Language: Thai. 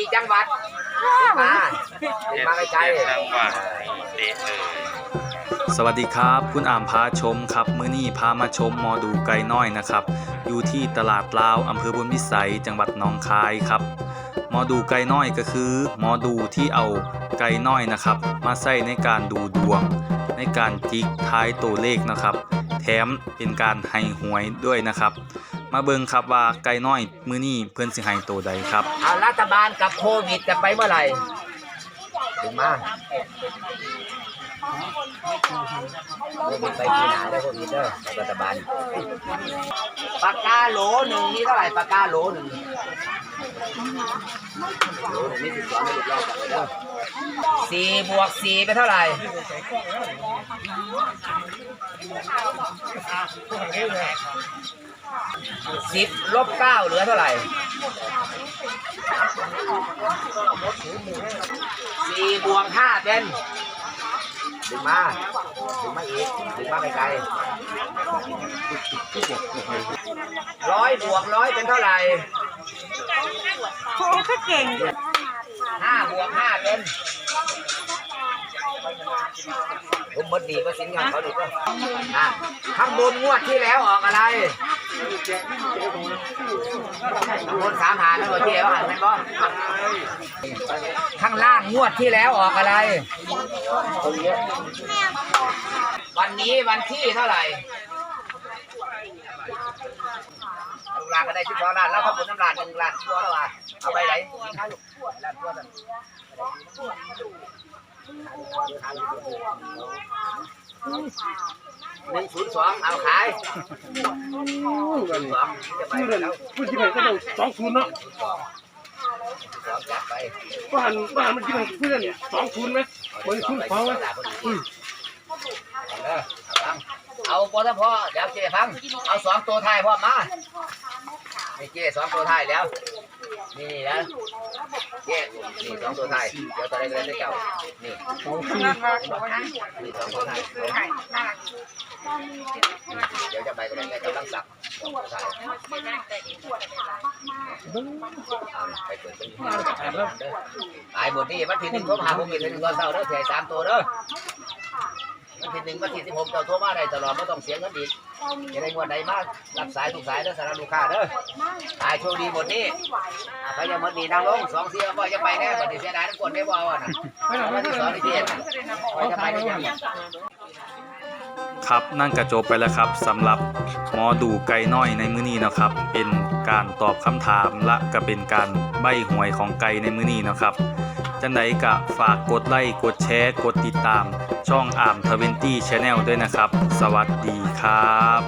กี่จังหวัดมามาไกลจังหวัดเตะเลยสวัสดีครับ คุณอามพาชมครับมื้อนี้พามาชมหมอดูไก่น้อยนะครับ อยู่ที่ตลาดลาวอำเภอบุญวิสัยจังหวัดหนองคายครับหมอดูไก่น้อยก็คือหมอดูที่เอาไก่น้อยนะครับ มาใส่ในการดูดวง ในการจิกท้ายตัวเลขนะครับ แถมเป็นการให้หวยด้วยนะครับ มาเบิ่งครับว่าไก่น้อยมื้อนี้เพิ่นสิให้ตัวใดครับ เอารัฐบาลกับโควิดจะไปเมื่อไหร่ถึงมาโควิดไปที่ไหนแล้วโควิดเด้อรัฐบาลปากกาโหลหนึ่งนี่เท่าไหร่ปากกาโหลหนึ่งโหลหนึ่งนี่สิบสองไม่ถูกรอบกันเลยเด้อ สี่บวกสี่เป็นเท่าไหร่สิบลบเก้าเหลือเท่าไหร่สี่บวกห้าเป็นดึงมาดึงมาอีกดึงมาไกลๆร้อยบวกร้อยเป็นเท่าไหร่โอ้ก็เก่งห้าบวกห้าเป็น ผมมดดีก็สินงานเขาดูก็อะข้างบนงวดที่แล้วออกอะไรข้างบนสามหาแล้วเจ๊ว่าหันไหมบ่ข้างล่างงวดที่แล้วออกอะไร วันนี้วันที่เท่าไหร่ ลูกหลานก็ได้ชิบสองล้านแล้วข้าวบุญน้ำลานหนึ่งล้านชั่วแล้วว่ะเอาไปไหนล้านชั่วกันหนึ่งศูนย์สองเอาขายศูนย์สองจะไปแล้วมันกินอะไรก็ต้องสองศูนย์เนาะศูนย์สองสองจัดไปบ้านบ้านมันกินอะไรเพื่อนสองศูนย์ไหมมันศูนย์สองไหมเอาพอถ้าพอเดี๋ยวเจ๊ฟัง เอาสองตัวท้ายพ่อมา นี่เจ๊สองตัวท้ายแล้ว นี่นะเจ๊นี่สองตัวท้ายเดี๋ยวตัวแรกเลยได้เจ้านี่นี่สองตัวท้ายเดี๋ยวจะไปกันเลยกำลังสับสองตัวท้ายไปเปิดเป็นตายหมดนี่วันที่หนึ่งผมหาผมมีถึงตอนเช้าเด้อแถสามตัวเด้อ วันที่หนึ่งวันที่สิบหกเจ้าโทรมาได้ตลอดไม่ต้องเสียเงินอีกจะได้งวดใดมากรับสายทุกสายเด้อสำหรับลูกค้าเด้อตายโชคดีหมดนี่อะใครจะหมดนี่นางลงสองเสียบ่จะไปแน่บัดนี้เสียดายทั้งคนได้บ่เอาอะนะวันที่สองที่เทียนใครจะไปได้ยังครับนั่นก็จบไปแล้วครับสำหรับหมอดูไก่น้อยในมื้อนี้นะครับ เป็นการตอบคำถามและก็เป็นการใบหวยของไก่ในมื้อนี้นะครับจังไดก็ฝากกดไลค์กดแชร์กดติดตาม ช่องอามทเวนตี้ชาแนลด้วยนะครับ สวัสดีครับ